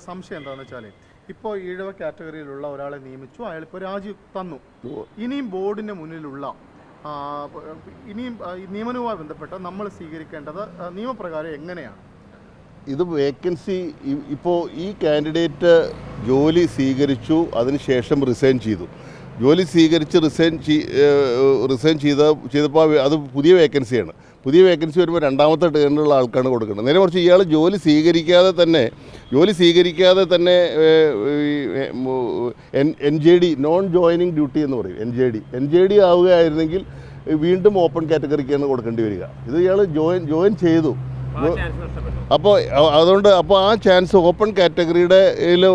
ഞങ്ങൾക്ക് സംശയം എന്താണെന്ന് വെച്ചാൽ ഇപ്പോൾ ഈഴവ കാറ്റഗറിയിലുള്ള ഒരാളെ നിയമിച്ചു അയാൾ ഇപ്പോൾ രാജി തന്നു. ഇനിയും ബോർഡിന്റെ മുന്നിലുള്ള ഇനിയും നിയമനവുമായി ബന്ധപ്പെട്ട് നമ്മൾ സ്വീകരിക്കേണ്ടത് നിയമപ്രകാരം എങ്ങനെയാണ്? ഇത് വേക്കൻസി ഇപ്പോൾ ഈ കാൻഡിഡേറ്റ് ജോലി സ്വീകരിച്ചു അതിനുശേഷം റിസൈൻ ചെയ്തു. ജോലി സ്വീകരിച്ച് റിസൈൻ റിസൈൻ ചെയ്ത ചെയ്തപ്പോൾ അത് പുതിയ വേക്കൻസിയാണ് പുതിയ വേക്കൻസി വരുമ്പോൾ രണ്ടാമത്തെ ടേണിലുള്ള ആൾക്കാണ് കൊടുക്കുന്നത്. നേരെ കുറച്ച് ഇയാൾ ജോലി സ്വീകരിക്കാതെ തന്നെ ജോലി സ്വീകരിക്കാതെ തന്നെ N J D non joining duty എന്ന് പറയും N J D. N J D ആവുകയായിരുന്നെങ്കിൽ വീണ്ടും ഓപ്പൺ കാറ്റഗറിക്കാണ് കൊടുക്കേണ്ടി വരിക. ഇത് ഇയാൾ ജോയിൻ ജോയിൻ ചെയ്തു. അപ്പോൾ അതുകൊണ്ട് അപ്പോൾ ആ ചാൻസ് ഓപ്പൺ കാറ്റഗറിയുടെ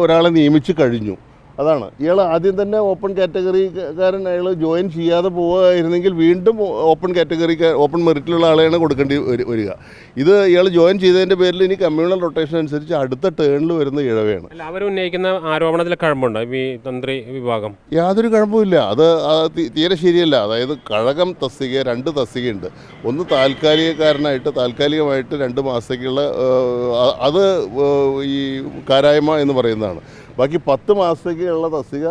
ഒരാളെ നിയമിച്ച് കഴിഞ്ഞു. അതാണ്. ഇയാൾ ആദ്യം തന്നെ ഓപ്പൺ കാറ്റഗറിക്കാരൻ അയാൾ ജോയിൻ ചെയ്യാതെ പോവുകയായിരുന്നെങ്കിൽ വീണ്ടും ഓപ്പൺ കാറ്റഗറി ഓപ്പൺ മെറിറ്റിലുള്ള ആളെയാണ് കൊടുക്കേണ്ടി വരി- വരിക. ഇത് ഇയാൾ ജോയിൻ ചെയ്തതിന്റെ പേരിൽ ഇനി കമ്മ്യൂണൽ റൊട്ടേഷൻ അനുസരിച്ച് അടുത്ത ടേണിൽ വരുന്ന ഇഴവയാണ്. ഉന്നയിക്കുന്ന ആരോപണത്തിൽ കഴമ്പുണ്ടോ ഈ തന്ത്രി വിഭാഗം? യാതൊരു കുഴപ്പമില്ല അത് തീരെ ശരിയല്ല. അതായത് കഴകം തസ്തിക രണ്ട് തസ്തികയുണ്ട്. ഒന്ന് താൽക്കാലികക്കാരനായിട്ട് താൽക്കാലികമായിട്ട് രണ്ട് മാസത്തേക്കുള്ള അത് ഈ കാരായ്മ എന്ന് പറയുന്നതാണ്. ബാക്കി പത്ത് മാസത്തേക്കുള്ള തസ്തിക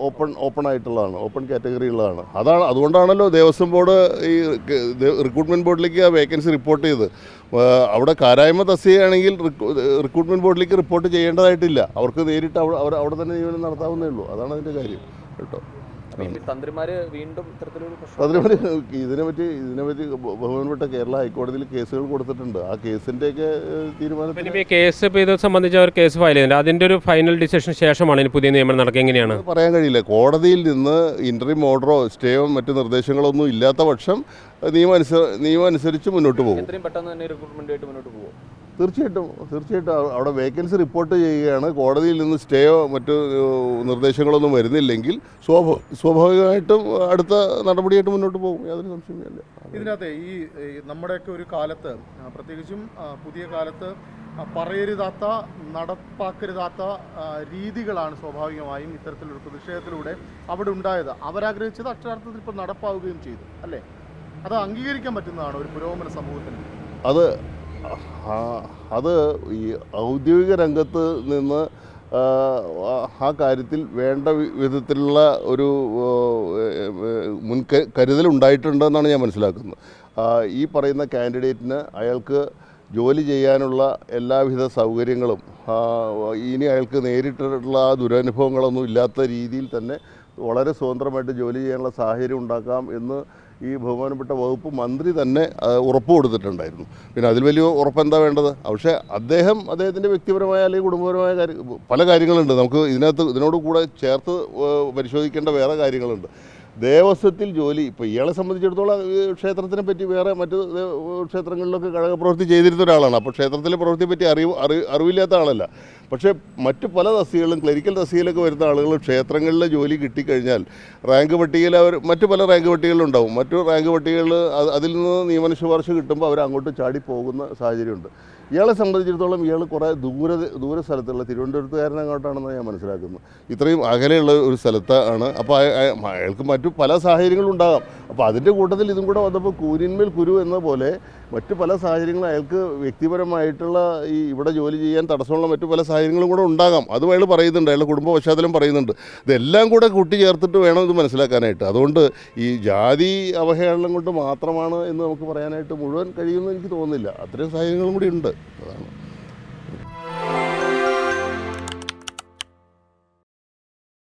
ഓപ്പൺ ഓപ്പൺ ആയിട്ടുള്ളതാണ് ഓപ്പൺ കാറ്റഗറി ഉള്ളതാണ് അതാണ് അതുകൊണ്ടാണല്ലോ ദേവസ്വം ബോർഡ് ഈ റിക്രൂട്ട്മെന്റ് ബോർഡിലേക്ക് ആ വേക്കൻസി റിപ്പോർട്ട് ചെയ്ത് അവിടെ കാരായ്മ തസ്തികയാണെങ്കിൽ റിക്രൂ- റിക്രൂട്ട്മെന്റ് ബോർഡിലേക്ക് റിപ്പോർട്ട് ചെയ്യേണ്ടതായിട്ടില്ല. അവർക്ക് നേരിട്ട് അവിടെ അവിടെ തന്നെ നിയമനം നടത്താവുന്നേ ഉള്ളൂ. അതാണ് അതിന്റെ കാര്യം. കേട്ടോ? തന്ത്രിമാര് വീണ്ടും ഇതിനെപ്പറ്റി ഇതിനെപ്പറ്റി ബ- ബഹുമാനപ്പെട്ട കേരള ഹൈക്കോടതിയിൽ കേസുകൾ കൊടുത്തിട്ടുണ്ട്. ആ കേസിന്റെ തീരുമാനത്തിന് ഈ കേസ് ഇപ്പോൾ ഇത് സംബന്ധിച്ച് അവർ കേസ് ഫയൽ ചെയ്തിട്ടുണ്ട് അതിന്റെ ഒരു ഫൈനൽ ഡിസിഷൻ ശേഷമാണ് ഇനി പുതിയ നിയമനം നടക്കുക. എങ്ങനെയാണ്? പറയാൻ കഴിയില്ല. കോടതിയിൽ നിന്ന് ഇന്റർവ്യൂ ഓർഡറോ സ്റ്റേയോ മറ്റു നിർദ്ദേശങ്ങളോ ഒന്നും ഇല്ലാത്ത പക്ഷം നിയമം അനുസ നിയമം അനുസരിച്ച് മുന്നോട്ട് പോകും. എത്രയും പെട്ടെന്ന് തന്നെ റിക്രൂട്ട്മെന്റ് ആയിട്ട് മുന്നോട്ട് പോകും. തീർച്ചയായിട്ടും തീർച്ചയായിട്ടും അവിടെ വേക്കൻസി റിപ്പോർട്ട് ചെയ്യുകയാണ്. കോടതിയിൽ നിന്ന് സ്റ്റേയോ മറ്റു നിർദ്ദേശങ്ങളൊന്നും വരുന്നില്ലെങ്കിൽ സ്വാഭ സ്വാഭാവികമായിട്ടും അടുത്ത നടപടിയായിട്ട് മുന്നോട്ട് പോകും. യാതൊരു സംശയമില്ല ഇതിനകത്ത് ഈ നമ്മുടെയൊക്കെ ഒരു കാലത്ത് പ്രത്യേകിച്ചും പുതിയ കാലത്ത് പറയരുതാത്ത നടപ്പാക്കരുതാത്ത രീതികളാണ് സ്വാഭാവികമായും ഇത്തരത്തിലൊരു പ്രതിഷേധത്തിലൂടെ അവിടെ ഉണ്ടായത്. അവരാഗ്രഹിച്ചത് അക്ഷരാർത്ഥത്തിൽ ഇപ്പോൾ നടപ്പാവുകയും ചെയ്തു അല്ലേ? അത് അംഗീകരിക്കാൻ പറ്റുന്നതാണ് ഒരു പുരോഗമന സമൂഹത്തിന്. അത് അത് ഈ ഔദ്യോഗിക രംഗത്ത് നിന്ന് ആ, കാര്യത്തിൽ വേണ്ട വിധത്തിലുള്ള ഒരു മുൻ കരുതൽ ഉണ്ടായിട്ടുണ്ടെന്നാണ് ഞാൻ മനസ്സിലാക്കുന്നത്. ഈ പറയുന്ന കാൻഡിഡേറ്റിന് അയാൾക്ക് ജോലി ചെയ്യാനുള്ള എല്ലാവിധ സൗകര്യങ്ങളും ഇനി അയാൾക്ക് നേരിട്ടുള്ള ആ ദുരനുഭവങ്ങളൊന്നും ഇല്ലാത്ത രീതിയിൽ തന്നെ വളരെ സ്വതന്ത്രമായിട്ട് ജോലി ചെയ്യാനുള്ള സാഹചര്യം ഉണ്ടാക്കാം എന്ന് ഈ ബഹുമാനപ്പെട്ട വകുപ്പ് മന്ത്രി തന്നെ ഉറപ്പ് കൊടുത്തിട്ടുണ്ടായിരുന്നു. പിന്നെ അതിൽ വലിയ ഉറപ്പ് എന്താ വേണ്ടത്? പക്ഷേ അദ്ദേഹം അദ്ദേഹത്തിന്റെ വ്യക്തിപരമായ അല്ലെങ്കിൽ കുടുംബപരമായ കാര്യം പല കാര്യങ്ങളുണ്ട്. നമുക്ക് ഇതിനകത്ത് ഇതിനോട് കൂടെ ചേർത്ത് പരിശോധിക്കേണ്ട വേറെ കാര്യങ്ങളുണ്ട്. ദേവസ്വത്തിൽ ജോലി ഇപ്പോൾ ഇയാളെ സംബന്ധിച്ചിടത്തോളം ക്ഷേത്രത്തിനെ പറ്റി വേറെ മറ്റ് ക്ഷേത്രങ്ങളിലൊക്കെ കഴകപ്രവൃത്തി ചെയ്തിരുന്ന ഒരാളാണ്. അപ്പോൾ ക്ഷേത്രത്തിലെ പ്രവൃത്തിയെ പറ്റി അറിവ് അറിവില്ലാത്ത ആളല്ല. പക്ഷേ മറ്റ് പല തസ്തികകളും ക്ലരിക്കൽ തസ്തികയിലൊക്കെ വരുന്ന ആളുകൾ ക്ഷേത്രങ്ങളിലെ ജോലി കിട്ടിക്കഴിഞ്ഞാൽ റാങ്ക് പട്ടികയിൽ അവർ മറ്റു പല റാങ്ക് പട്ടികകളുണ്ടാവും മറ്റു റാങ്ക് പട്ടികകൾ അതിൽ നിന്ന് നിയമന ശുപാർശ കിട്ടുമ്പോൾ അവർ അങ്ങോട്ട് ചാടി പോകുന്ന സാഹചര്യമുണ്ട്. ഇയാളെ സംബന്ധിച്ചിടത്തോളം ഇയാൾ കുറേ ദൂര ദൂര സ്ഥലത്തുള്ള തിരുവനന്തപുരത്തുകാരനങ്ങോട്ടാണെന്ന് ഞാൻ മനസ്സിലാക്കുന്നു. ഇത്രയും അകലെയുള്ള ഒരു സ്ഥലത്താണ് അപ്പോൾ അയ- അയ- അയാൾക്ക് മറ്റു പല സാഹചര്യങ്ങളും ഉണ്ടാകാം. അപ്പോൾ അതിന്റെ കൂട്ടത്തിൽ ഇതും കൂടെ വന്നപ്പോൾ കൂരിന്മേൽ കുരു എന്ന പോലെ മറ്റു പല സാഹചര്യങ്ങളും അയാൾക്ക് വ്യക്തിപരമായിട്ടുള്ള ഈ ഇവിടെ ജോലി ചെയ്യാൻ തടസ്സമുള്ള മറ്റു പല സാഹചര്യങ്ങളും കൂടെ ഉണ്ടാകാം. അതും അയാൾ പറയുന്നുണ്ട് അയാളുടെ കുടുംബ പശ്ചാത്തലം പറയുന്നുണ്ട്. ഇതെല്ലാം കൂടെ കൂട്ടി ചേർത്തിട്ട് വേണം ഇത് മനസ്സിലാക്കാനായിട്ട്. അതുകൊണ്ട് ഈ ജാതി അവഹേളനം കൊണ്ട് മാത്രമാണ് എന്ന് നമുക്ക് പറയാനായിട്ട് മുഴുവൻ കഴിയുമെന്ന് എനിക്ക് തോന്നുന്നില്ല. അത്രയും സാഹചര്യങ്ങളും കൂടി ഉണ്ട്. അതാണ്.